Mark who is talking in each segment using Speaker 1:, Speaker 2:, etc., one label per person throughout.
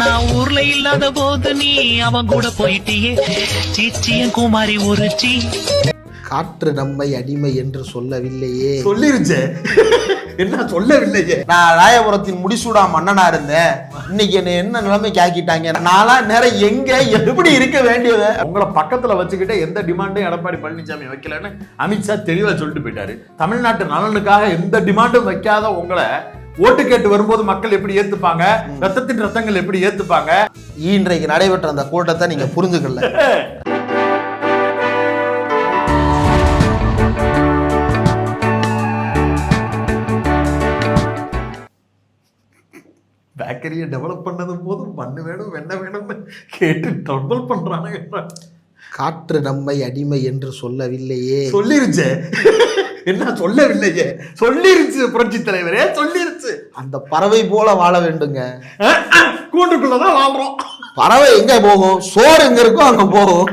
Speaker 1: நான் ஊர்ல இல்லாத போது நீ அவன் கூட போயிட்டியே. சீச்சியன் குமாரி ஒரு சீ
Speaker 2: காற்று நம்மை அடிமை என்று சொல்லவில்லையே.
Speaker 3: சொல்லிருச்சே. என்ன சொல்லவில்லையே?
Speaker 2: நான் ராயபுரத்தின் முடிசூடா மன்னனா இருந்தேன். இன்னைக்கு என்ன என்ன நிலைமைக்கு ஆக்கிட்டாங்க? நாளா நேரம் எங்க எப்படி இருக்க வேண்டியது?
Speaker 3: உங்களை பக்கத்துல வச்சுக்கிட்டே எந்த டிமாண்டும் எடப்பாடி பழனிசாமி வைக்கலன்னு அமித்ஷா தெளிவா சொல்லிட்டு போயிட்டாரு. தமிழ்நாட்டு நலனுக்காக எந்த டிமாண்டும் வைக்காத உங்களை ஓட்டு கேட்டு வரும்போது மக்கள் எப்படி ஏத்துப்பாங்க? ரத்தத்தின் ரத்தங்கள் எப்படி ஏத்துப்பாங்க?
Speaker 2: இன்றைக்கு நடைபெற்ற அந்த கூட்டத்தை நீங்க புரிஞ்சுக்கல.
Speaker 3: பேக்கரியை டெவலப் பண்ணது போதும் மண்ணு வேணும் வெண்ணெய் வேணும்னு கேட்டு ட்ரபிள் பண்றானுங்க.
Speaker 2: காற்று நம்மை அடிமை என்று சொல்லவில்லையே.
Speaker 3: சொல்லிருச்சே. என்ன சொல்லவில்லையே? சொல்லிருச்சு புரட்சி தலைவரே சொல்லிருச்சு.
Speaker 2: அந்த பறவை போல வாழ வேண்டுங்க.
Speaker 3: கூண்டுக்குள்ளதான் வாழ்றோம்.
Speaker 2: பறவை எங்க போகும்? சோறு எங்க இருக்கோ அங்க போகும்.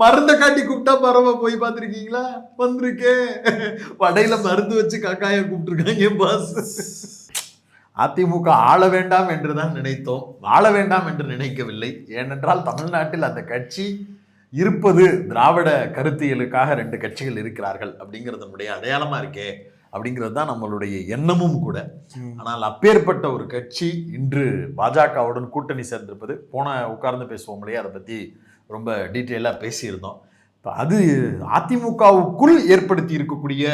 Speaker 3: மருந்த காட்டி கூப்பிட்டா பறவை போய் பார்த்திருக்கீங்களா? வந்திருக்கேன் வடையில மருந்து வச்சு காக்காய கூப்பிட்டுருக்காங்க பாஸ் அதிமுக ஆள வேண்டாம் என்று தான் நினைத்தோம். ஆள வேண்டாம் என்று நினைக்கவில்லை. ஏனென்றால் தமிழ்நாட்டில் அந்த கட்சி இருப்பது திராவிட கருத்தியலுக்காக ரெண்டு கட்சிகள் இருக்கிறார்கள் அப்படிங்கிறதனுடைய அடையாளமா இருக்கே அப்படிங்கிறது தான் நம்மளுடைய எண்ணமும் கூட. ஆனால் அப்பேற்பட்ட ஒரு கட்சி இன்று பாஜகவுடன் கூட்டணி சேர்ந்திருப்பது போன உட்கார்ந்து பேசுவோம் இல்லையா? அதை பற்றி ரொம்ப டீட்டெயிலாக பேசியிருந்தோம். இப்போ அது அதிமுகவுக்குள் ஏற்படுத்தி இருக்கக்கூடிய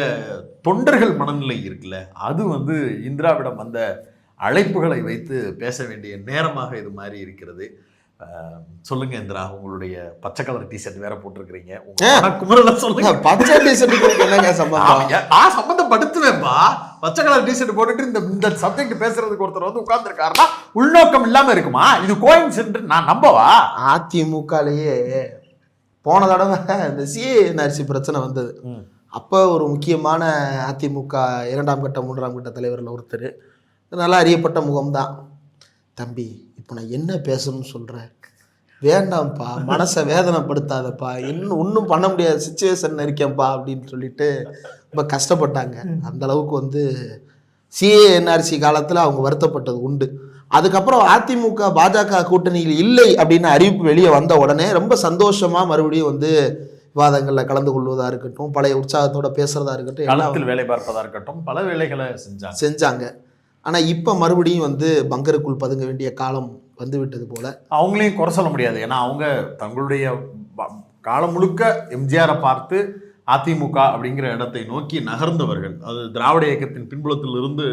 Speaker 3: தொண்டர்கள் மனநிலை இருக்குல்ல அது வந்து இந்திராவிடம் வந்த அழைப்புகளை வைத்து பேச வேண்டிய நேரமாக இது மாதிரி இருக்கிறது. சொல்லுங்க இந்திரா. உங்களுடைய பச்சை கலர் டிஷர்ட் வேற போட்டிருக்கிறீங்க. மனக்குமுறலை சொல்லுங்க.
Speaker 2: பச்சை டிஷர்ட்டுக்கு என்னங்க சம்பந்தம்?
Speaker 3: நான் சம்பந்தப்படுத்துவேன்பா. பச்சை கலர் டிஷர்ட் போட்டுட்டு இந்த இந்த சப்ஜெக்ட் பேசுறதுக்கு ஒருத்தர் வந்து உட்கார்ந்துருக்காருன்னா உள்நோக்கம் இல்லாம இருக்குமா? இது கோயின்ஸ் என்று நான் நம்பவா?
Speaker 2: அதிமுகலேயே போன தடவை இந்த சிஏ நரிசி பிரச்சனை வந்தது. அப்போ ஒரு முக்கியமான அதிமுக இரண்டாம் கட்ட மூன்றாம் கட்ட தலைவரில் ஒருத்தர். நல்லா அறியப்பட்ட முகம்தான். தம்பி இப்போ நான் என்ன பேசணும்னு சொல்கிறேன் வேண்டாம்ப்பா மனசை வேதனைப்படுத்தாதப்பா இன்னும் ஒன்றும் பண்ண முடியாத சுச்சுவேஷன் இருக்கேன்ப்பா அப்படின்னு சொல்லிட்டு ரொம்ப கஷ்டப்பட்டாங்க. அந்த அளவுக்கு வந்து சிஏ என்ஆர்சி காலத்தில் அவங்க வருத்தப்பட்டது உண்டு. அதுக்கப்புறம் அதிமுக பாஜக கூட்டணியில் இல்லை அப்படின்னு அறிவிப்பு வெளியே வந்த உடனே ரொம்ப சந்தோஷமா மறுபடியும் வந்து விவாதங்களில் கலந்து கொள்வதா இருக்கட்டும் பழைய உற்சாகத்தோட பேசுறதா இருக்கட்டும்
Speaker 3: வேலை பார்ப்பதா இருக்கட்டும் பல வேலைகளை செஞ்சாங்க.
Speaker 2: செஞ்சாங்க. ஆனா இப்போ மறுபடியும் வந்து பங்கருக்குள் பதுங்க வேண்டிய காலம் வந்து விட்டது போல.
Speaker 3: அவங்களையும் குறை சொல்ல முடியாது. ஏன்னா அவங்க தங்களுடைய காலம் முழுக்க எம்ஜிஆரை பார்த்து அதிமுக அப்படிங்கிற இடத்தை நோக்கி நகர்ந்தவர்கள். அது திராவிட இயக்கத்தின் பின்புலத்தில் இருந்து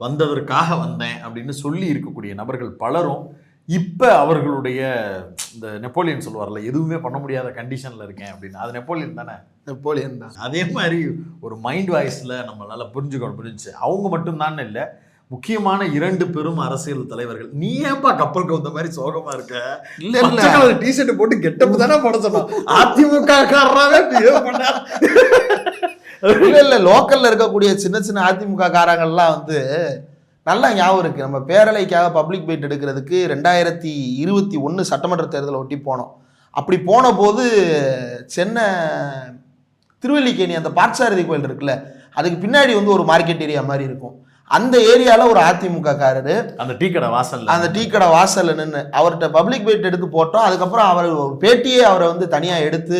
Speaker 3: வந்ததற்காக வந்தேன் அப்படின்னு சொல்லி இருக்கக்கூடிய நபர்கள் பலரும் இப்போ அவர்களுடைய இந்த நெப்போலியன் சொல்லுவார்ல எதுவுமே பண்ண முடியாத கண்டிஷனில் இருக்கேன் அப்படின்னு. அது நெப்போலியன் தானே?
Speaker 2: நெப்போலியன் தான்.
Speaker 3: அதே மாதிரி ஒரு மைண்ட் வாய்ஸில் நம்மளால புரிஞ்சுக்க புரிஞ்சுச்சு அவங்க மட்டும்தான் இல்லை முக்கியமான இரண்டு பெரும் அரசியல் தலைவர்கள். நீ ஏன்பா கப்பல் கவுந்த மாதிரி சோகமா இருக்க?
Speaker 2: இல்ல. இல்ல
Speaker 3: டிஷர்ட் போட்டு கெட்டப் தானே போட சொன்னோம் அதிமுக காரராவே.
Speaker 2: இல்ல இல்ல. லோக்கல்ல இருக்கக்கூடிய சின்ன சின்ன அதிமுக காரங்கள்லாம் வந்து நல்லா ஞாபகம் இருக்கு. நம்ம பேரலைக்காக பப்ளிக் பைட் எடுக்கிறதுக்கு ரெண்டாயிரத்தி இருபத்தி ஒன்று சட்டமன்ற தேர்தலை ஒட்டி போனோம். அப்படி போன போது சென்னை திருவல்லிக்கேணி அந்த பார்த்தசாரதி கோயில் இருக்குல்ல அதுக்கு பின்னாடி வந்து ஒரு மார்க்கெட் ஏரியா மாதிரி இருக்கும். அந்த ஏரியால ஒரு அதிமுக காரரு.
Speaker 3: அந்த டீ கடை வாசல்ல.
Speaker 2: அந்த டீ கடை வாசல்ல நின்று அவர்கிட்ட பப்ளிக் பைட் எடுத்து போட்டோம். அதுக்கப்புறம் அவர் ஒரு பேட்டியே அவரை வந்து தனியாக எடுத்து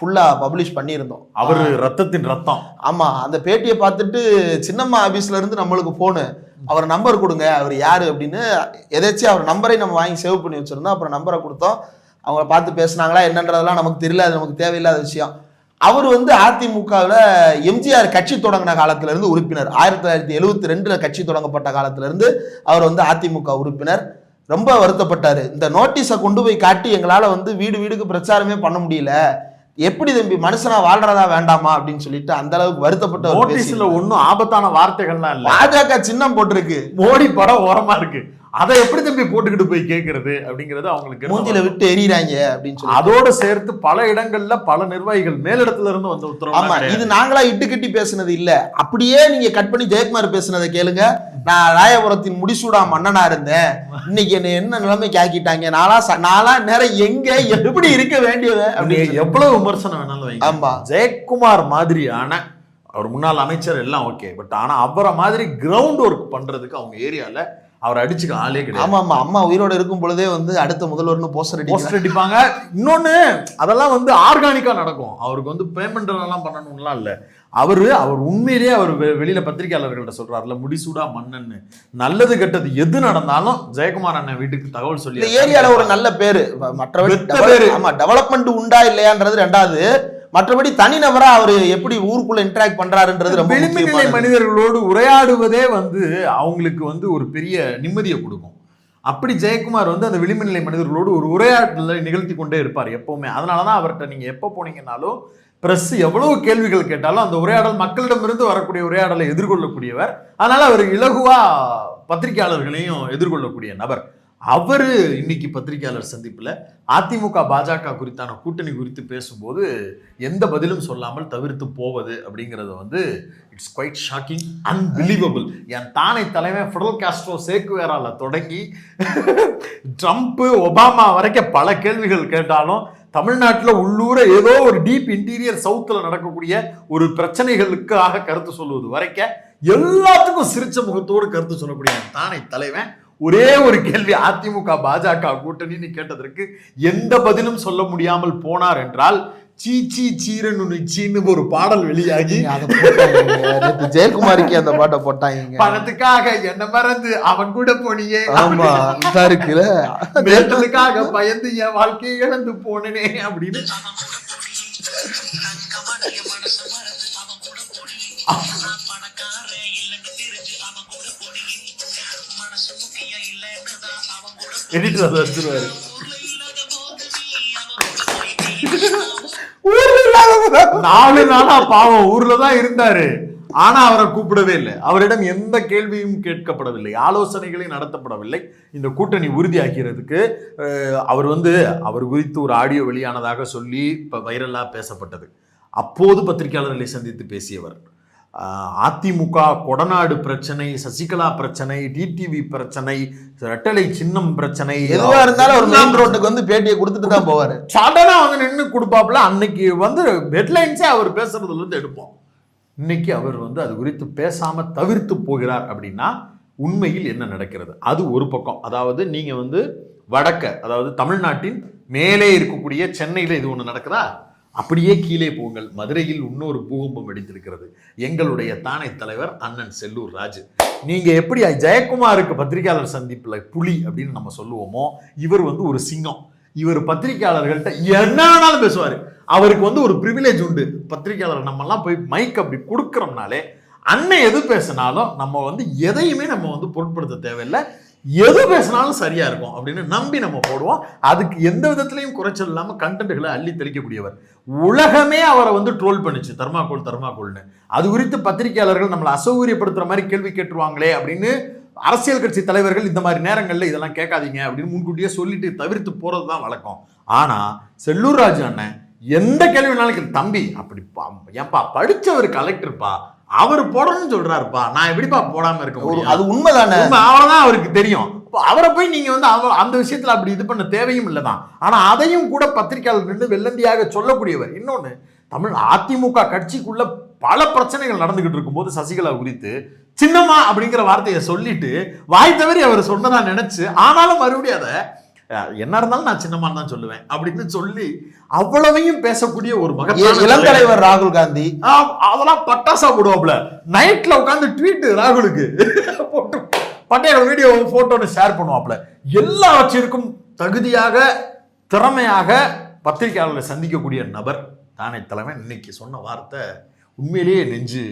Speaker 2: ஃபுல்லாக பப்ளிஷ் பண்ணியிருந்தோம்.
Speaker 3: அவரு ரத்தத்தின் ரத்தம்.
Speaker 2: ஆமா அந்த பேட்டியை பார்த்துட்டு சின்னம்மா ஆபீஸ்ல இருந்து நம்மளுக்கு போனு அவர் நம்பர் கொடுங்க அவர் யாரு அப்படின்னு எதாச்சும் அவர் நம்பரை நம்ம வாங்கி சேவ் பண்ணி வச்சிருந்தோம். அப்புறம் நம்பரை கொடுத்தோம். அவங்க பார்த்து பேசுனாங்களா என்னன்றதெல்லாம் நமக்கு தெரியல அது நமக்கு தேவையில்லாத விஷயம். அவர் வந்து அதிமுகவில் எம்ஜிஆர் கட்சி தொடங்கின காலத்துல இருந்து உறுப்பினர். ஆயிரத்தி தொள்ளாயிரத்தி எழுவத்தி ரெண்டுல கட்சி தொடங்கப்பட்ட காலத்துல இருந்து அவர் வந்து அதிமுக உறுப்பினர். ரொம்ப வருத்தப்பட்டாரு. இந்த நோட்டீஸை கொண்டு போய் காட்டி எங்களால வந்து வீடு வீடுக்கு பிரச்சாரமே பண்ண முடியல. எப்படி தம்பி மனுஷனா வாழ்றதா வேண்டாமா? அப்படின்னு சொல்லிட்டு அந்த அளவுக்கு வருத்தப்பட்ட
Speaker 3: நோட்டீஸ்ல ஒன்றும் ஆபத்தான வார்த்தைகள்லாம் இல்ல.
Speaker 2: பாஜக சின்னம் போட்டிருக்கு.
Speaker 3: மோடி படம் ஓரமா இருக்கு. அதை எப்படி தம்பி போட்டுக்கிட்டு போய் கேட்கறது அப்படிங்கிறது அவங்களுக்கு
Speaker 2: மூஞ்சில விட்டு எறிகிறாங்க அப்படின்னு சொல்லி
Speaker 3: அதோட சேர்த்து பல இடங்கள்ல பல நிர்வாகிகள் மேலிடத்துல இருந்து வந்த
Speaker 2: ஆமா
Speaker 3: உத்தரவு
Speaker 2: இது நாங்களா இட்டு கட்டி பேசுனது இல்ல. அப்படியே நீங்க கட் பண்ணி ஜெயக்குமார் பேசுனதை கேளுங்க. நான் ராயபுரத்தின் முடிசூடா மன்னனா இருந்தேன். இன்னைக்கு என்ன என்ன நிலைமைக்கு ஆக்கிட்டாங்க? நாளா நாளா நேரம் எங்க? எப்படி இருக்க வேண்டியது? அப்படின்னு.
Speaker 3: எவ்வளவு விமர்சனம் வேணாலும்
Speaker 2: ஆமா.
Speaker 3: ஜெயக்குமார் மாதிரியான அவர் முன்னாள் அமைச்சர் எல்லாம் ஓகே பட் ஆனா அவரை மாதிரி கிரவுண்ட் ஒர்க் பண்றதுக்கு அவங்க ஏரியால அவரை அடிச்சுக்க ஆளே கிடையாது.
Speaker 2: ஆமா ஆமா. அம்மா உயிரோட இருக்கும் பொழுதே வந்து அடுத்த முதல்வர்னு போஸ்டர் அடிக்கிறாங்க.
Speaker 3: போஸ்டர் அடிப்பாங்க. இன்னொன்னு அதெல்லாம் வந்து ஆர்கானிக்கா நடக்கும். அவருக்கு வந்து பேமெண்ட் எல்லாம் பண்ணணும்லாம் இல்ல. அவரு அவர் உண்மையிலேயே அவர் வெளியில பத்திரிகையாளர்கள்ட்ட சொல்றாருல முடிசூடா மன்னன்னு. நல்லது கெட்டது எது நடந்தாலும் ஜெயக்குமார் அண்ணன் வீட்டுக்கு தகவல் சொல்லி
Speaker 2: ஏரியால ஒரு நல்ல பேரு. ம- மற்றபடி
Speaker 3: வெத்த
Speaker 2: develop-
Speaker 3: பேரு.
Speaker 2: ஆமா டெவலப்மெண்ட் உண்டா இல்லையான்றது ரெண்டாவது. மற்றபடி தனிநபரா அவர் எப்படி ஊருக்குள்ள இன்டராக்ட் பண்றாருன்றது ரொம்ப
Speaker 3: விளிம்பு நிலை
Speaker 2: முக்கியமானது.
Speaker 3: மனிதர்களோடு உரையாடுவதே வந்து அவங்களுக்கு வந்து ஒரு பெரிய நிம்மதியை கொடுக்கும். அப்படி ஜெயக்குமார் வந்து அந்த விளிம்பு நிலை மனிதர்களோடு ஒரு உரையாடலை நிகழ்த்தி கொண்டே இருப்பார் எப்பவுமே. அதனால தான் அவர்கிட்ட நீங்க எப்போ போனீங்கன்னாலும் பிரஸ் எவ்வளவு கேள்விகள் கேட்டாலும் அந்த உரையாடல் மக்களிடமிருந்து வரக்கூடிய உரையாடலை எதிர்கொள்ளக்கூடியவர். அதனால அவர் இலகுவா பத்திரிகையாளர்களையும் எதிர்கொள்ளக்கூடிய நபர். அவர் இன்னைக்கு பத்திரிகையாளர் சந்திப்பில் அதிமுக பாஜக குறித்தான கூட்டணி குறித்து பேசும்போது எந்த பதிலும் சொல்லாமல் தவிர்த்து போவது அப்படிங்கிறத வந்து இட்ஸ் குவைட் ஷாக்கிங் அன்பிலீவபிள் என் தானை தலைவன் ஃபெடரல் காஸ்ட்ரோ சேக்குவேரால தொடங்கி ட்ரம்ப்பு ஒபாமா வரைக்கும் பல கேள்விகள் கேட்டாலும் தமிழ்நாட்டில் உள்ளூர ஏதோ ஒரு டீப் இன்டீரியர் சவுத்தில் நடக்கக்கூடிய ஒரு பிரச்சனைகளுக்காக கருத்து சொல்வது வரைக்க எல்லாத்துக்கும் சிரிச்ச முகத்தோடு கருத்து சொல்லக்கூடிய என் தானை தலைவன் ஒரே ஒரு கேள்வி அதிமுக பாஜக கூட்டணின்னு கேட்டதற்கு எந்த பதிலும் சொல்ல முடியாமல் போனார் என்றால் சீ சீ சீரனு சீன்னு ஒரு பாடல் வெளியாகி
Speaker 2: ஜெயக்குமாரிக்கு அந்த பாட்டை போட்டாங்க.
Speaker 3: பணத்துக்காக என்ன மறந்து அவன் கூட போனியே.
Speaker 2: ஆமா இதா இருக்குல்ல.
Speaker 3: மேட்டலுக்காக பயந்து என் வாழ்க்கையை இழந்து போனனே அப்படின்னு. எடிட்டர் அதை வச்சிருவாரு நாலு நாளா பாவம் ஊர்ல தான் இருந்தாரு. ஆனா அவரை கூப்பிடவே இல்லை. அவரிடம் எந்த கேள்வியும் கேட்கப்படவில்லை. ஆலோசனைகளையும் நடத்தப்படவில்லை. இந்த கூட்டணி உறுதியாகிறதுக்கு அவர் வந்து அவர் குறித்து ஒரு ஆடியோ வெளியானதாக சொல்லி இப்ப வைரலா பேசப்பட்டது. அப்போது பத்திரிகையாளர்களை சந்தித்து பேசியவர். அதிமுக கொடநாடு பிரச்சனை சசிகலா பிரச்சனை டிடிவி பிரச்சனை ரெட்டலை சின்னம் பிரச்சனை
Speaker 2: எதுவா இருந்தாலும் ஒரு மெயின் ரோட்டுக்கு வந்து பேட்டியை கொடுத்துட்டு தான் போவாரு.
Speaker 3: சடனா வந்து நின்று கொடுப்பாப்புல. அன்னைக்கு வந்து ஹெட்லைன்ஸே அவர் பேசுறதுல இருந்து எடுப்போம். இன்னைக்கு அவர் வந்து அது குறித்து பேசாம தவிர்த்து போகிறார் அப்படின்னா உண்மையில் என்ன நடக்கிறது? அது ஒரு பக்கம். அதாவது நீங்க வந்து வடக்க அதாவது தமிழ்நாட்டின் மேலே இருக்கக்கூடிய சென்னையில இது ஒண்ணு நடக்குதா? அப்படியே கீழே போங்கள். மதுரையில் இன்னொரு பூகம்பம் வெடித்திருக்கிறது. எங்களுடைய தானை தலைவர் அண்ணன் செல்லூர் ராஜு. நீங்கள் எப்படி ஜெயக்குமாருக்கு பத்திரிகையாளர் சந்திப்பில் புலி அப்படின்னு நம்ம சொல்லுவோமோ இவர் வந்து ஒரு சிங்கம். இவர் பத்திரிகையாளர்கள்ட்ட என்ன வேணாலும் பேசுவார். அவருக்கு வந்து ஒரு ப்ரிவிலேஜ் உண்டு. பத்திரிகையாளர் நம்மலாம் போய் மைக் அப்படி கொடுக்குறோம்னாலே அண்ணன் எது பேசினாலும் நம்ம வந்து எதையுமே நம்ம வந்து பொருட்படுத்த தேவையில்லை. எது பேசினாலும் சரியா இருக்கும் அப்படின்னு நம்பி நம்ம போடுவோம். அதுக்கு எந்த விதத்திலையும் குறைச்சல் இல்லாமல் கண்டென்ட்களை அள்ளி தெளிக்கக்கூடியவர். உலகமே அவரை வந்து ட்ரோல் பண்ணுச்சு. தர்மாக்கோல் தர்மாக்கோல்னு அது குறித்து பத்திரிகையாளர்கள் நம்மளை அசௌகரியப்படுத்துற மாதிரி கேள்வி கேட்டுருவாங்களே அப்படின்னு அரசியல் கட்சி தலைவர்கள் இந்த மாதிரி நேரங்களில் இதெல்லாம் கேட்காதீங்க அப்படின்னு முன்கூட்டியே சொல்லிட்டு தவிர்த்து போகிறது தான் வழக்கம். ஆனால் செல்லூர் ராஜு அண்ணன் எந்த கேள்வினாலும் தம்பி அப்படி ஏன்பா படிச்சவர் கலெக்டர்ப்பா அவர் போடணும்னு சொல்றாருப்பா. நான் எப்படிப்பா போடாம இருக்க
Speaker 2: அது உண்மைதானே?
Speaker 3: உண்மை, அவ்வளவுதான் அவருக்கு தெரியும். அவரை போய் நீங்க வந்து அந்த விஷயத்துல அப்படி இது பண்ண தேவையும் இல்லதான். ஆனா அதையும் கூட பத்திரிகையாளர் நின்று வெள்ளந்தியாக சொல்லக்கூடியவர். இன்னொன்னு தமிழ் அதிமுக கட்சிக்குள்ள பல பிரச்சனைகள் நடந்துகிட்டு இருக்கும்போது சசிகலா குறித்து சின்னம்மா அப்படிங்கிற வார்த்தையை சொல்லிட்டு வாய் தவறி அவர் சொன்னதா நினைச்சு ஆனாலும் மறுபடியும் அதை என்ன இருந்தாலும் நான் சின்னம்மான்னு தான் சொல்லுவேன். அப்படின்னு சொல்லி அவ்வளவையும் பேசக்கூடிய ஒரு
Speaker 2: இ-
Speaker 3: மகத்தான
Speaker 2: இளம் தலைவர் ராகுல் காந்தி.
Speaker 3: அதெல்லாம் பட்டாசா போடுவாப்ல நைட்ல உட்காந்து ட்வீட் ராகுலுக்கு. போட்டு பட்டையோட வீடியோ போட்டோன்னு ஷேர் பண்ணுவாப்ல எல்லாவற்றிற்கும் தகுதியாக திறமையாக பத்திரிகையாளர்களை சந்திக்கக்கூடிய நபர் தானே தலைமை இன்னைக்கு சொன்ன வார்த்தை உண்மையிலேயே நெஞ்சு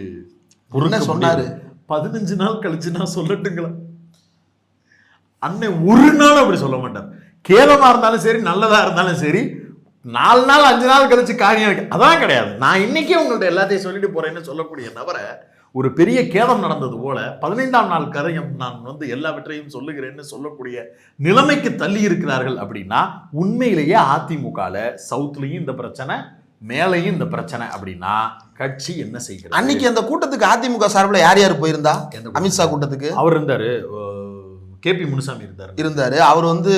Speaker 2: என்ன சொன்னாரு?
Speaker 3: பதினஞ்சு நாள் கழிச்சு நான் சொல்லட்டுங்களா? அண்ணன் ஒரு நாள் அப்படி சொல்ல மாட்டார். கேவலமா இருந்தாலும் சரி நல்லதா இருந்தாலும் சரி நாலு நாள் அஞ்சு நாள் கழிச்சு காரியம் இருக்கு. அதான் கிடையாது. நான் இன்னைக்கே உங்கள்ட்ட எல்லாத்தையும் சொல்லிட்டு போறேன்னு சொல்லக்கூடிய நபரை ஒரு பெரிய கேதம் நடந்தது போல பதினைந்தாம் நாள் கரையம் நான் வந்து எல்லாவற்றையும் சொல்லுகிறேன்னு சொல்லக்கூடிய நிலைமைக்கு தள்ளி இருக்கிறார்கள் அப்படின்னா உண்மையிலேயே அதிமுகல சவுத்லயும் இந்த பிரச்சனை மேலையும் இந்த பிரச்சனை அப்படின்னா கட்சி என்ன செய்கிறது?
Speaker 2: அன்னைக்கு அந்த கூட்டத்துக்கு அதிமுக சார்பில் யார் யார் போயிருந்தா? அமித்ஷா கூட்டத்துக்கு.
Speaker 3: அவர் இருந்தாரு. கே பி முனுசாமி இருந்தாரு.
Speaker 2: இருந்தாரு. அவர் வந்து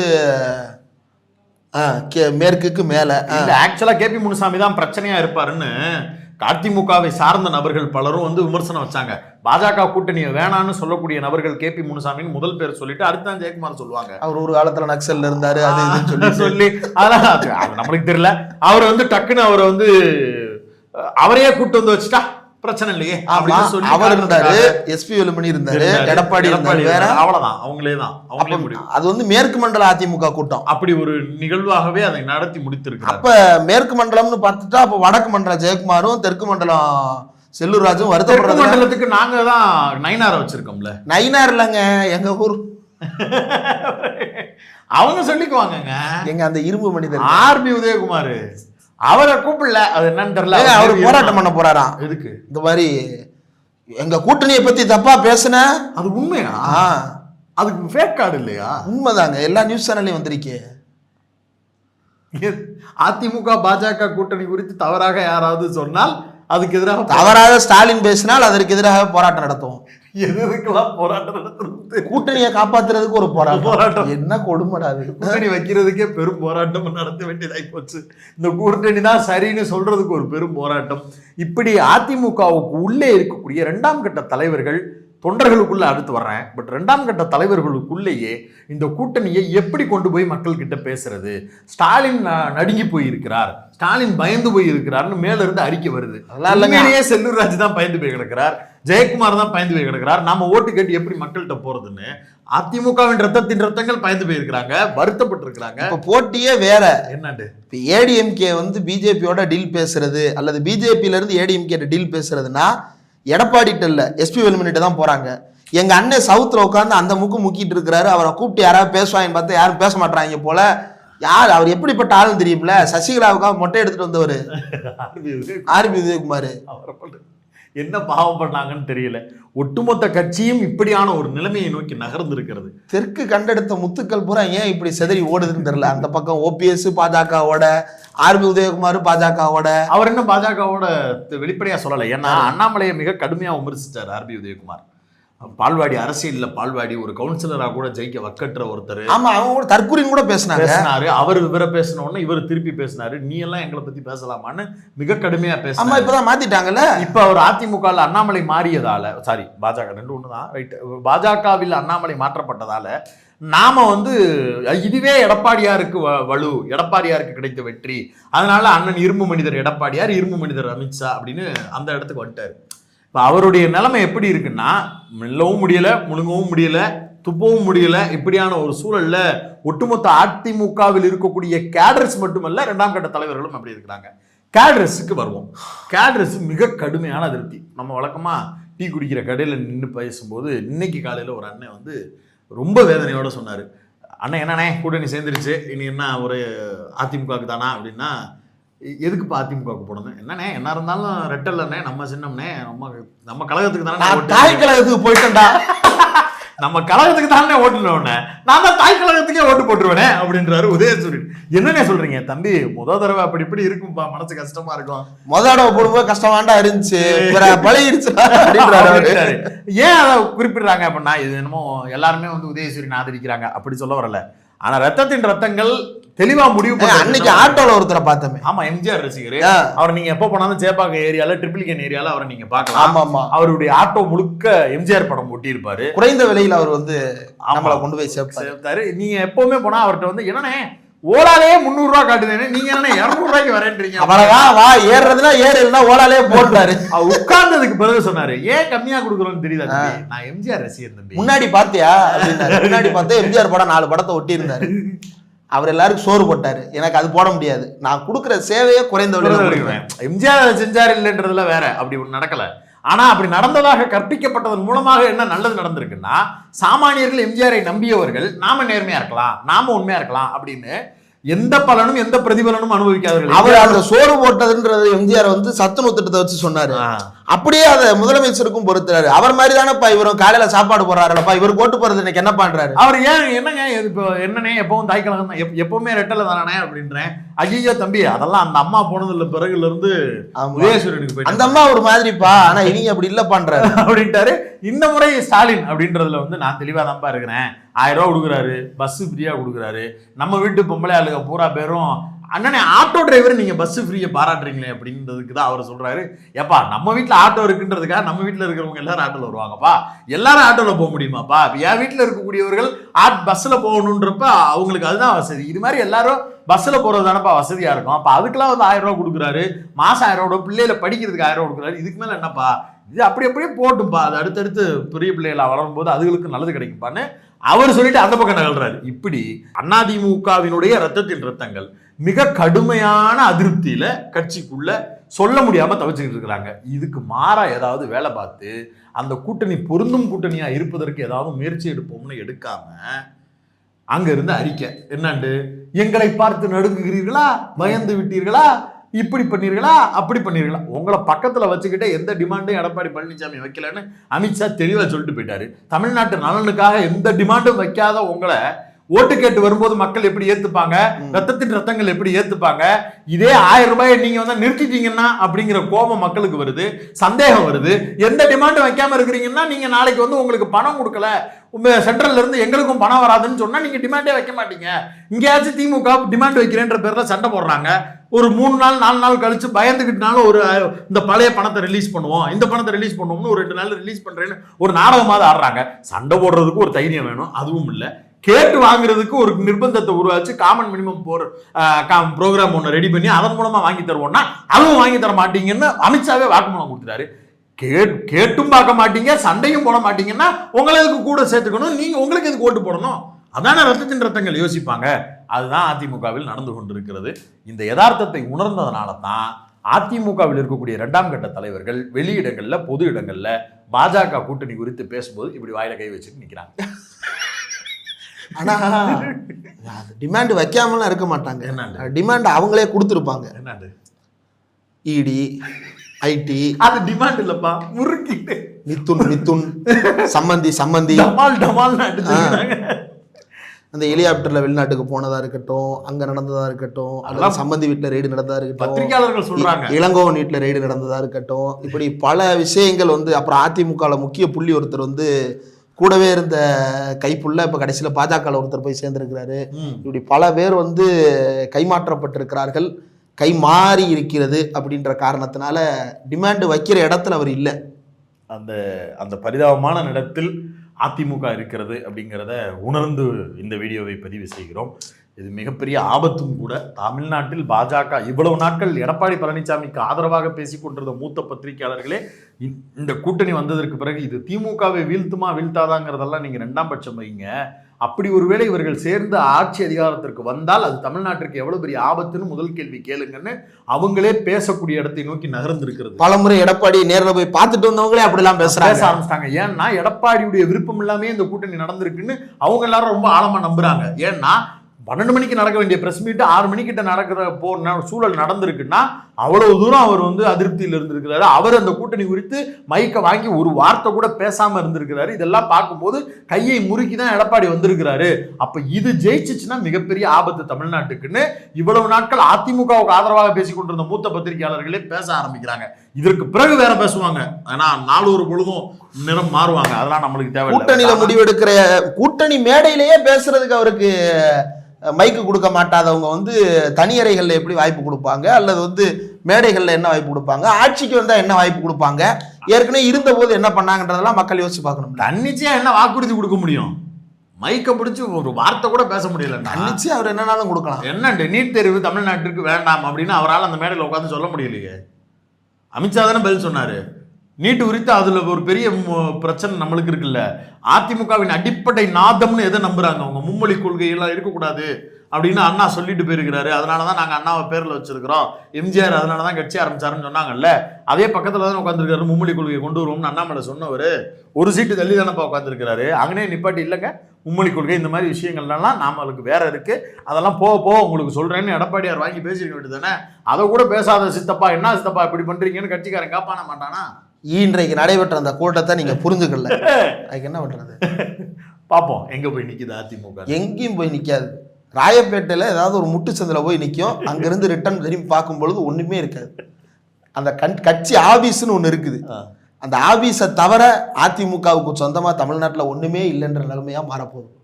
Speaker 2: மேற்குக்கு மேல ஆ,
Speaker 3: இல்ல ஆக்சுவலா கேபி முனுசாமி தான் பிரச்சனையா இருப்பாருன்னு அதிமுகவை சார்ந்த நபர்கள் பலரும் வந்து விமர்சனம் வச்சாங்க. பாஜக கூட்டணியை வேணான்னு சொல்லக்கூடிய நபர்கள் கே பி முனுசாமின்னு முதல் பேர் சொல்லிட்டு அடுத்தான் ஜெயக்குமார் சொல்லுவாங்க.
Speaker 2: அவர் ஒரு காலத்துல நக்சல்ல இருந்தாரு அது சொல்லி
Speaker 3: சொல்லி அதெல்லாம் அது அது நம்மளுக்கு தெரியல. அவர் வந்து டக்குன்னு அவரை வந்து அவரையே கூட்டு வந்து வச்சுட்டா பிரச்சனை இல்லையே அப்படின்னு சொல்லி
Speaker 2: அவர் இருந்தாரு எஸ்பி வேலுமணி இருந்தாரு. எடப்பாடி இருந்தாரு வேற.
Speaker 3: அவ்வளவுதான் அவங்களே தான் அவங்களே முடிவு.
Speaker 2: அது வந்து மேற்கு மண்டல அதிமுக கூட்டம்.
Speaker 3: அப்படி ஒரு நிகழ்வாகவே அதை நடத்தி முடித்திருக்கிறார்.
Speaker 2: அப்ப மேற்கு மண்டலம்னு பார்த்துட்டா அப்ப வடக்கு மண்டலம் ஜெயக்குமாரும் தெற்கு மண்டலம் செல்லூர் ராஜும் வருத்தப்படுறது
Speaker 3: மண்டலத்துக்கு நாங்க தான் நைனார வச்சிருக்கோம்ல.
Speaker 2: நைனார் இல்லைங்க எங்க ஊர்.
Speaker 3: அவங்க சொல்லிக்குவாங்கங்க.
Speaker 2: எங்க அந்த இரும்பு மனிதர்.
Speaker 3: R B Udhayakumar. அவரை கூப்பிடல. அது என்னன்னு தெரியல.
Speaker 2: அவர் போராட்டம் பண்ண போறாராம்
Speaker 3: எதுக்கு?
Speaker 2: இந்த மாதிரி எங்க கூட்டணியை பத்தி தப்பா பேசுன?
Speaker 3: அது உண்மையா? அதுக்கு ஃபேக் கார்டு இல்லையா?
Speaker 2: உண்மைதாங்க. எல்லா நியூஸ் சேனல்லையும் வந்திருக்கே.
Speaker 3: அதிமுக பாஜக கூட்டணி குறித்து தவறாக யாராவது சொன்னால் அதுக்கு எதிராக
Speaker 2: தவறாக ஸ்டாலின் பேசினால் அதற்கு எதிராக போராட்டம் நடத்துவோம்.
Speaker 3: எதுக்கெல்லாம் போராட்டம் நடத்துறது?
Speaker 2: கூட்டணியை காப்பாத்துறதுக்கு ஒரு போராட்டம்.
Speaker 3: போராட்டம்.
Speaker 2: என்ன கொடுமைடா அது
Speaker 3: கூட்டணி வைக்கிறதுக்கே பெரும் போராட்டம் நடத்த வேண்டியதாகி போச்சு இந்த கூட்டணி தான் சரின்னு சொல்றதுக்கு ஒரு பெரும் போராட்டம். இப்படி அதிமுகவுக்கு உள்ளே இருக்கக்கூடிய இரண்டாம் கட்ட தலைவர்கள் தொண்டர்களுக்குள்ள அடுத்து வர்றேன். பட் ரெண்டாம் கட்ட தலைவர்களுக்குள்ளேயே இந்த கூட்டணியை எப்படி கொண்டு போய் மக்கள் கிட்ட பேசுறது? ஸ்டாலின் நடுங்கி போய் இருக்கிறார் ஸ்டாலின் பயந்து போய் இருக்கிறார்னு மேல இருந்து அறிக்கை வருது. உண்மையிலேயே செல்லூர் ராஜ் தான் பயந்து போய் கிடக்கிறார். ஜெயக்குமார் தான் பயந்து போய் கிடக்கிறார். நாம ஓட்டு கேட்டு எப்படி மக்கள்கிட்ட போறதுன்னு அதிமுகவின் ரத்தத்தின் ரத்தங்கள் பயந்து போயிருக்கிறாங்க. வருத்தப்பட்டு இருக்கிறாங்க
Speaker 2: இப்ப போட்டியே வேற.
Speaker 3: என்னண்டு?
Speaker 2: இப்போ ஏடிஎம்கே வந்து பிஜேபியோட டீல் பேசுறது அல்லது பிஜேபியில இருந்து ஏடிஎம்கே டீல் பேசுறதுன்னா எடப்பாடிட்ட இல்ல எஸ்பி வேலுமணிட்ட தான் போறாங்க. எங்க அண்ணன் சவுத்துல உட்காந்து அந்த முக்கு முக்கிட்டு இருக்கிறாரு. அவரை கூப்பிட்டு யாராவது பேசுவாங்கன்னு பார்த்தா யாரும் பேச மாட்டாங்க போல. யார் அவர் எப்படிப்பட்ட ஆளுன்னு தெரியும்ல? சசிகலாவுக்காக மொட்டை எடுத்துட்டு வந்தவர். ஆர்பி உதயகுமார்
Speaker 3: என்ன பாவம் பண்ணாங்கன்னு தெரியல. ஒட்டுமொத்த கட்சியும் இப்படியான ஒரு நிலைமையை நோக்கி நகர்ந்து இருக்கிறது
Speaker 2: தெற்கு கண்டெடுத்த முத்துக்கள் பூரா ஏன் இப்படி செதறி ஓடுதுன்னு தெரியல. அந்த பக்கம் ஓபிஎஸ் பாஜகவோட ஆர்பி உதயகுமார் பாஜகவோட.
Speaker 3: அவர் என்ன பாஜகவோட வெளிப்படையா சொல்லலை. ஏன்னா அண்ணாமலையை மிக கடுமையா விமர்சிச்சார் ஆர்பி உதயகுமார். பால்வாடி அரசியல்ல பால்வாடி ஒரு கவுன்சிலரா கூட ஜெயிக்க வக்கற்ற ஒருத்தர்.
Speaker 2: ஆமா அவங்க கூட தற்கூரின்னு கூட பேசினாங்க.
Speaker 3: பேசினாரு அவர் இவரை பேசின உடனே இவர் திருப்பி பேசினாரு நீ எல்லாம் எங்களை பத்தி பேசலாமான்னு மிக கடுமையா
Speaker 2: ஆமா
Speaker 3: பேசினாரு
Speaker 2: இப்பதான் மாத்திட்டாங்கல்ல?
Speaker 3: இப்ப அவர் அதிமுக ல அண்ணாமலை மாறியதால சாரி பாஜக ரெண்டு ஒண்ணுதான் ரைட் பாஜகவில் அண்ணாமலை மாற்றப்பட்டதால நாம வந்து இதுவே எடப்பாடியாருக்கு வ- வலு எடப்பாடியாருக்கு கிடைத்த வெற்றி. அதனால அண்ணன் இரும்பு மனிதர் எடப்பாடியார் இரும்பு மனிதர் அமித்ஷா அப்படின்னு அந்த இடத்துக்கு வந்துட்டாரு. இப்போ அவருடைய நிலைமை எப்படி இருக்குன்னா மெல்லவும் முடியலை முழுங்கவும் முடியலை துப்பவும் முடியல இப்படியான ஒரு சூழல்ல ஒட்டுமொத்த அதிமுகவில் இருக்கக்கூடிய கேடர்ஸ் மட்டுமல்ல இரண்டாம் கட்ட தலைவர்களும் அப்படி இருக்கிறாங்க. கேட்ரஸுக்கு வருவோம். கேட்ரஸ் மிக கடுமையான அதிருப்தி. நம்ம வழக்கமாக டீ குடிக்கிற கடையில் நின்று பேசும்போது இன்னைக்கு காலையில் ஒரு அண்ணன் வந்து ரொம்ப வேதனையோடு சொன்னார். அண்ணன் என்னண்ணே? கூட்டணி சேர்ந்துருச்சு. இனி என்ன ஒரு அதிமுகவுக்கு தானா? அப்படின்னா எ- எதுக்குப்பா அதிமுகவுக்கு போடணும் என்னண்ணே என்ன இருந்தாலும் ரெட்டல்லண்ணே நம்ம சின்னம்னே நம்ம நம்ம கழகத்துக்கு தானே
Speaker 2: தாய் கழகத்துக்கு போயிட்டேன்டா.
Speaker 3: நம்ம கழகத்துக்கு தானே ஓட்டுனவனே நான் தான் தாய் கழகத்துக்கே ஓட்டு போட்டுருவேனே அப்படின்றாரு உதயசூரியன் என்னண்ணே சொல்றீங்க? தம்பி முத தடவை அப்படி இப்படி இருக்கும்பா மனசு கஷ்டமா இருக்கும்.
Speaker 2: முத தடவை போடும்போது கஷ்டமாண்டா இருந்துச்சு. அப்படின்றாரு.
Speaker 3: ஏன் அதை குறிப்பிடுறாங்க அப்படின்னா இது என்னமோ எல்லாருமே வந்து உதயசூரியன் ஆதரிக்கிறாங்க அப்படி சொல்ல வரல. ஆனா ரத்தத்தின் ரத்தங்கள் தெளிவா முடிவு
Speaker 2: அன்னைக்கு? ஆட்டோல ஒருத்தரை பார்த்தோமே.
Speaker 3: ஆமா எம்ஜிஆர் ரசிகர். அவர் நீங்க எப்ப போனாலும் சேப்பாக்கம் ஏரியால ட்ரிபிள் கேன் ஏரியால அவரை நீங்க பார்க்கலாம்.
Speaker 2: ஆமா ஆமா
Speaker 3: அவருடைய ஆட்டோ முழுக்க எம்ஜிஆர் படம் ஒட்டி இருப்பாரு
Speaker 2: குறைந்த விலையில அவர் வந்து. நம்மளை கொண்டு போய் சேர்ப்பாரு.
Speaker 3: நீங்க எப்பவுமே போனா அவர்ட்ட வந்து என்னண்ணே ஓலாலே முந்நூறு ரூபா காட்டுதேனே நீங்க என்ன இருநூறு ரூபாய்க்கு வரேன்றீங்க.
Speaker 2: அவ்வளவுதான் வா ஏறுறதுனா ஏறு இல்லைன்னா ஓலாலே போட்டாரு
Speaker 3: உட்கார்ந்ததுக்கு பிறகு சொன்னாரு ஏன் கம்மியா கொடுக்குறோம்னு தம்பி? நான் எம்ஜிஆர் ரசிகர் தம்பி.
Speaker 2: முன்னாடி அப்படின்னாரு. முன்னாடி பார்த்தா எம்ஜிஆர் படம் நாலு படத்தை ஒட்டி இருந்தாரு அவர் எல்லாருக்கும் சோறு போட்டாரு. எனக்கு அது போட முடியாது. நான் கொடுக்குற சேவையே குறைந்த
Speaker 3: எம்ஜிஆர் செஞ்சாரு இல்லைன்றதுல வேற. அப்படி ஒண்ணு நடக்கல. ஆனா அப்படி நடந்ததாக கற்பிக்கப்பட்டதன் மூலமாக என்ன நல்லது நடந்திருக்குன்னா சாமானியர்கள் எம்ஜிஆரை நம்பியவர்கள் நாம நேர்மையா இருக்கலாம் நாம உண்மையா இருக்கலாம் அப்படின்னு எந்த பலனும் எந்த பிரதிபலனும் அனுபவிக்காதவர்கள்
Speaker 2: அவர் அந்த சோறு போட்டதுன்றது எம்ஜிஆர் வந்து சத்துணவு திட்டத்தை வச்சு சொன்னாரு. அப்படியே அதை முதலமைச்சருக்கும் பொறுத்துறாரு. அவர் மாதிரி தானேப்பா இவரும் காலையில சாப்பாடு போடுறாருலப்பா இவர் போட்டு போறது இன்னைக்கு என்ன பண்றாரு?
Speaker 3: அவர் ஏன் என்னங்க இப்போ என்னனே எப்பவும் தாய் கழகம் தான் எப்பவுமே ரெட்டல தானே அப்படின்றேன். ஐயோ தம்பி அதெல்லாம் அந்த அம்மா போனதுல பிறகுல இருந்து
Speaker 2: ஆமா.
Speaker 3: உதயசூரியனுக்கு போயிட்டு
Speaker 2: அந்த அம்மா ஒரு மாதிரிப்பா ஆனா இவங்க அப்படி இல்ல பண்றாரு.
Speaker 3: அப்படின்ட்டாரு. இந்த முறை ஸ்டாலின் அப்படின்றதுல வந்து நான் தெளிவா தான்ப்பா இருக்கிறேன். ஆயிரம் ரூபா கொடுக்குறாரு பஸ் ஃப்ரீயா கொடுக்குறாரு. நம்ம வீட்டு பொம்பளை ஆளுங்க பூரா பேரும் அண்ணனே ஆட்டோ டிரைவர் நீங்க பஸ் ஃப்ரீயை பாராட்டுறீங்களே அப்படின்றதுக்கு தான் அவர் சொல்றாரு. ஏப்பா நம்ம வீட்டில் ஆட்டோ இருக்குன்றதுக்காக நம்ம வீட்டில் இருக்கிறவங்க எல்லாரும் ஆட்டோல வருவாங்கப்பா. எல்லாரும் ஆட்டோவில் போக முடியுமாப்பா? என் வீட்டில் இருக்கக்கூடியவர்கள் ஆட் பஸ்ஸில் போகணுன்றப்ப அவங்களுக்கு அதுதான் வசதி. இது மாதிரி எல்லாரும் பஸ்ஸில் போகிறது தானப்பா வசதியாக இருக்கும். அப்போ அதுக்கெல்லாம் வந்து ஆயிரம் ரூபா கொடுக்குறாரு. மாதம் ஆயிரம் ரூபா பிள்ளையில படிக்கிறதுக்கு ஆயிரம் ரூபா கொடுக்குறாரு. இதுக்கு மேலே என்னப்பா? இது அப்படி அப்படியே போட்டும்பா. அது அடுத்தடுத்து பெரிய பிள்ளைகளாக வளரும் போது அதுகளுக்கு நல்லது கிடைக்கும்பான்னு அவர் சொல்லிட்டு அந்த பக்கம் நகழ்றாரு இப்படி அதிமுகவினுடைய ரத்தத்தின் ரத்தங்கள் மிக கடுமையான அதிருப்தியில கட்சிக்குள்ள சொல்ல முடியாம தவிச்சுக்கிட்டு இருக்கிறாங்க. இதுக்கு மாறா ஏதாவது வேலை பார்த்து அந்த கூட்டணி பொருந்தும் கூட்டணியா இருப்பதற்கு ஏதாவது முயற்சி எடுப்போம்னு எடுக்காம அங்க இருந்து அறிக்கை. என்னண்டு? எங்களை பார்த்து நடுங்குகிறீர்களா? பயந்து விட்டீர்களா? இப்படி பண்ணீர்களா? அப்படி பண்ணீர்களா? உங்களை பக்கத்தில் வச்சுக்கிட்டே எந்த டிமாண்டும் எடப்பாடி பழனிசாமி வைக்கலன்னு அமித்ஷா தெளிவாக சொல்லிட்டு போயிட்டாரு. தமிழ்நாட்டு நலனுக்காக எந்த டிமாண்டும் வைக்காத உங்களை ஓட்டு கேட்டு வரும்போது மக்கள் எப்படி ஏத்துப்பாங்க. ரத்தத்தின் ரத்தங்கள் எப்படி ஏத்துப்பாங்க? இதே ஆயிரம் ரூபாயை நீங்க வந்து நிறுத்திட்டீங்கன்னா அப்படிங்கிற கோபம் மக்களுக்கு வருது சந்தேகம் வருது. எந்த டிமாண்டும் வைக்காம இருக்கிறீங்கன்னா நீங்க நாளைக்கு வந்து உங்களுக்கு பணம் கொடுக்கல. உங்க சென்ட்ரல்ல இருந்து எங்களுக்கும் பணம் வராதுன்னு சொன்னா நீங்க டிமாண்டே வைக்க மாட்டீங்க. இங்கேயாச்சும் திமுக டிமாண்ட் வைக்கிறேன்ற பேர்ல சண்டை போடுறாங்க. ஒரு மூணு நாள் நாலு நாள் கழிச்சு பயந்துக்கிட்டனாலும் ஒரு இந்த பழைய பணத்தை ரிலீஸ் பண்ணுவோம் இந்த பணத்தை ரிலீஸ் பண்ணுவோம்னு ஒரு ரெண்டு நாள் ரிலீஸ் பண்றேன்னு ஒரு நாடகமாவது ஆடுறாங்க. சண்டை போடுறதுக்கு ஒரு தைரியம் வேணும் அதுவும் இல்லை. கேட்டு வாங்குறதுக்கு ஒரு நிர்பந்தத்தை உருவாச்சு. காமன் மினிமம் போர் ப்ரோக்ராம் ஒன்று ரெடி பண்ணி அதன் மூலமா வாங்கி தருவோம்னா அதுவும் வாங்கி தர மாட்டீங்கன்னு அமித்ஷாவே வாக்குமூலம் கொடுத்துட்டாரு. கேட் கேட்டும் பார்க்க மாட்டீங்க சண்டையும் போட மாட்டீங்கன்னா உங்களுக்கு கூட சேர்த்துக்கணும்? நீங்க உங்களுக்கு எதுக்கு ஓட்டு போடணும்? அதான ரத்தத்தின் ரத்தங்கள் யோசிப்பாங்க. அதுதான் அதிமுகவில் நடந்து கொண்டிருக்கிறது. இந்த யதார்த்தத்தை உணர்ந்ததுனால தான் அதிமுகவில் இருக்கக்கூடிய இரண்டாம் கட்ட தலைவர்கள் வெளியிடங்களில் பொது இடங்களில் பாஜக கூட்டணி குறித்து பேசும்போது இப்படி வாயில கை வச்சுட்டு நிற்கிறாங்க
Speaker 2: ஆனா டிமாண்ட் வைக்காமலாம் இருக்க மாட்டாங்க? டிமாண்ட் அவங்களே கொடுத்துருப்பாங்க. இடி ஐடி
Speaker 3: அது டிமாண்ட் இல்லப்பா. முறுக்கிட்டு.
Speaker 2: மித்துன் மித்துன் சம்மந்தி சம்மந்தி.
Speaker 3: டமால் டமால்
Speaker 2: அந்த ஹெலிகாப்டர்ல வெளிநாட்டுக்கு போனதா இருக்கட்டும் அங்க நடந்ததா இருக்கட்டும் அல்லது
Speaker 3: அதெல்லாம்
Speaker 2: சம்மந்தி வீட்டுல ரெய்டு நடந்ததா இருக்கட்டும் இளங்கோவன் வீட்டுல ரெய்டு நடந்ததா இருக்கட்டும் இப்படி பல விஷயங்கள் வந்து அப்புறம் அதிமுகல முக்கிய புள்ளி ஒருத்தர் வந்து கூடவே இருந்த கைப்புள்ள இப்ப கடைசியில பாஜக ஒருத்தர் போய் சேர்ந்திருக்கிறாரு. இப்படி பல பேர் வந்து கைமாற்றப்பட்டிருக்கிறார்கள். கை மாறி இருக்கிறது அப்படின்ற காரணத்தினால டிமாண்ட் வைக்கிற இடத்துல அவர் இல்லை.
Speaker 3: அந்த அந்த பரிதாபமான இடத்தில் அதிமுக இருக்கிறது அப்படிங்கிறத உணர்ந்து இந்த வீடியோவை பதிவு செய்கிறோம். இது மிகப்பெரிய ஆபத்தும் கூட. தமிழ்நாட்டில் பாஜக இவ்வளவு நாட்கள் எடப்பாடி பழனிசாமிக்கு ஆதரவாக பேசிக் கொண்டிருந்த மூத்த பத்திரிகையாளர்களே இந்த- கூட்டணி வந்ததற்கு பிறகு இது திமுகவை வீழ்த்துமா வீழ்த்தாதாங்கிறதெல்லாம் நீங்க ரெண்டாம் பட்சம் வைங்க. அப்படி ஒருவேளை இவர்கள் சேர்ந்து ஆட்சி அதிகாரத்திற்கு வந்தால் அது தமிழ்நாட்டிற்கு எவ்வளவு பெரிய ஆபத்துன்னு முதல் கேள்வி கேளுங்கன்னு அவங்களே பேசக்கூடிய இடத்தை நோக்கி நகர்ந்திருக்கிறது.
Speaker 2: பலமுறை எடப்பாடி நேர்ல போய் பார்த்துட்டு வந்தவங்களே அப்படிலாம்
Speaker 3: பேச
Speaker 2: பேசுறாங்க
Speaker 3: ஆரம்பிச்சிட்டாங்க. ஏன்னா எடப்பாடியுடைய விருப்பம் இல்லாமே இந்த கூட்டணி நடந்திருக்குன்னு அவங்க எல்லாரும் ரொம்ப ஆழமா நம்புறாங்க. ஏன்னா பன்னெண்டு மணிக்கு நடக்க வேண்டிய ப்ரெஸ் மீட்டு ஆறு மணிக்கிட்ட நடக்கிற போன சூழல் நடந்திருக்குன்னா அவ்வளவு தூரம் அவர் வந்து அதிருப்தியில் இருந்திருக்கிறாரு. அவர் அந்த கூட்டணி குறித்து மைக்கை வாங்கி ஒரு வார்த்தை கூட பேசாமல் இருந்திருக்கிறாரு. இதெல்லாம் பார்க்கும்போது கையை முறுக்கி தான் எடப்பாடி வந்திருக்கிறாரு. அப்போ இது ஜெயிச்சிச்சுன்னா மிகப்பெரிய ஆபத்து தமிழ்நாட்டுக்குன்னு இவ்வளவு நாட்கள் அதிமுகவுக்கு ஆதரவாக பேசிக்கொண்டிருந்த மூத்த பத்திரிகையாளர்களே பேச ஆரம்பிக்கிறாங்க. இதற்கு பிறகு வேற பேசுவாங்க. ஆனா நாலு பொழுதும் நிறம் மாறுவாங்க. அதெல்லாம் நம்மளுக்கு
Speaker 2: கூட்டணியில முடிவெடுக்கிற கூட்டணி மேடையிலேயே பேசுறதுக்கு அவருக்கு மைக்கு கொடுக்க மாட்டாதவங்க வந்து தனியறைகள்ல எப்படி வாய்ப்பு கொடுப்பாங்க? அல்லது வந்து மேடைகள்ல என்ன வாய்ப்பு கொடுப்பாங்க? ஆட்சிக்கு வந்தா என்ன வாய்ப்பு கொடுப்பாங்க? ஏற்கனவே இருந்த போது என்ன பண்ணாங்கன்றதெல்லாம் மக்கள் யோசிச்சு பார்க்கணும்ல.
Speaker 3: தன்னிச்சையா என்ன வாக்குறுதி கொடுக்க முடியும்? மைக்க பிடிச்சு ஒரு வார்த்தை கூட பேச முடியல
Speaker 2: தன்னிச்சு அவர் என்னன்னாலும் கொடுக்கலாம்.
Speaker 3: என்னண்டு? நீட் தேர்வு தமிழ்நாட்டிற்கு வேண்டாம் அப்படின்னு அவரால் அந்த மேடையில் உட்காந்து சொல்ல முடியலையே. அமித்ஷா தானே பதில் சொன்னாரு. நீட்டு குறித்து அதில் ஒரு பெரிய பிரச்சனை நம்மளுக்கு இருக்குல்ல. அதிமுகவின் அடிப்படை நாதம்னு எதை நம்புறாங்க அவங்க? மும்மொழி கொள்கை எல்லாம் இருக்கக்கூடாது அப்படின்னு அண்ணா சொல்லிட்டு போயிருக்கிறாரு. அதனால தான் நாங்கள் அண்ணாவை பேரில் வச்சிருக்கிறோம். எம்ஜிஆர் அதனால தான் கட்சி ஆரம்பிச்சாருன்னு சொன்னாங்கல்ல. அதே பக்கத்தில் தான் உட்காந்துருக்காரு மும்மொழி கொள்கையை கொண்டு வருவோம்னு அண்ணாமலை சொன்னவர். ஒரு சீட்டு தள்ளி தானப்பா உட்காந்துருக்கிறாரு அங்கனே நிப்பாட்டி இல்லைங்க மும்மொழி கொள்கை இந்த மாதிரி விஷயங்கள்லாம் நாமளுக்கு வேற இருக்கு. அதெல்லாம் போக போக உங்களுக்கு சொல்றேன்னு எடப்பாடியார் வாங்கி பேசிருக்க வேண்டியது தானே. அதை கூட பேசாத சித்தப்பா என்ன சித்தப்பா இப்படி பண்றீங்கன்னு கட்சிக்காரன் காப்பான மாட்டானா?
Speaker 2: இன்றைக்கு நடைபெற்ற அந்த கூட்டத்தை நீங்க புரிஞ்சுக்கல. அதுக்கு என்ன பண்றது?
Speaker 3: பார்ப்போம் எங்க போய் நிக்குது அதிமுக?
Speaker 2: எங்கேயும் போய் நிக்காது. ராயப்பேட்டையில ஏதாவது ஒரு முட்டு சந்தில போய் நிக்கும். அங்கிருந்து ரிட்டர்ன் திரும்பி பார்க்கும் பொழுது ஒண்ணுமே இருக்காது. அந்த கண் கட்சி ஆபீஸ்னு ஒண்ணு இருக்குது. அந்த ஆபீஸை தவிர அதிமுகவுக்கு சொந்தமா தமிழ்நாட்டுல ஒண்ணுமே இல்லைன்ற நிலைமையா மாறப்போகுது.